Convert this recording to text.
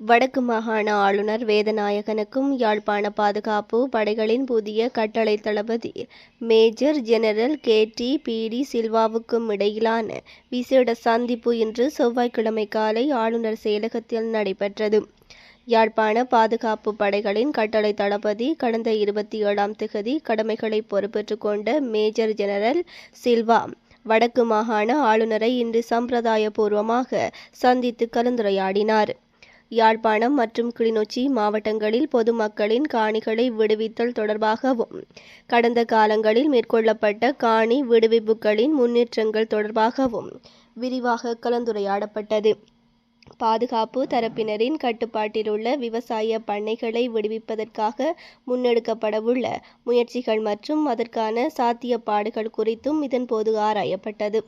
வடக்கு மாகாண ஆளுநர் வேதநாயகனுக்கும் யாழ்ப்பாண பாதுகாப்பு படைகளின் புதிய கட்டளை தளபதி major general K D P D சில்வாவுக்கும் இடையிலான விசேட சந்திப்பு இன்று செவ்வாய்க்கிழமை காலை ஆளுநர் செயலகத்தில் நடைபெற்றது. யாழ்ப்பாண பாதுகாப்பு படைகளின் கட்டளை தளபதி கடந்த இருபத்தி ஏழாம் திகதி கடமைகளை பொறுப்பேற்றுக் கொண்ட மேஜர் ஜெனரல் சில்வா வடக்கு மாகாண ஆளுநரை இன்று சம்பிரதாய பூர்வமாக சந்தித்து கலந்துரையாடினார். யாழ்ப்பாணம் மற்றும் கிளிநொச்சி மாவட்டங்களில் பொதுமக்களின் காணிகளை விடுவித்தல் தொடர்பாகவும் கடந்த காலங்களில் மேற்கொள்ளப்பட்ட காணி விடுவிப்புகளின் முன்னேற்றங்கள் தொடர்பாகவும் விரிவாக கலந்துரையாடப்பட்டது. பாதுகாப்பு தரப்பினரின் கட்டுப்பாட்டிலுள்ள விவசாய பண்ணைகளை விடுவிப்பதற்காக முன்னெடுக்கப்படவுள்ள முயற்சிகள் மற்றும் அதற்கான சாத்தியப்பாடுகள் குறித்தும் இதன்போது ஆராயப்பட்டது.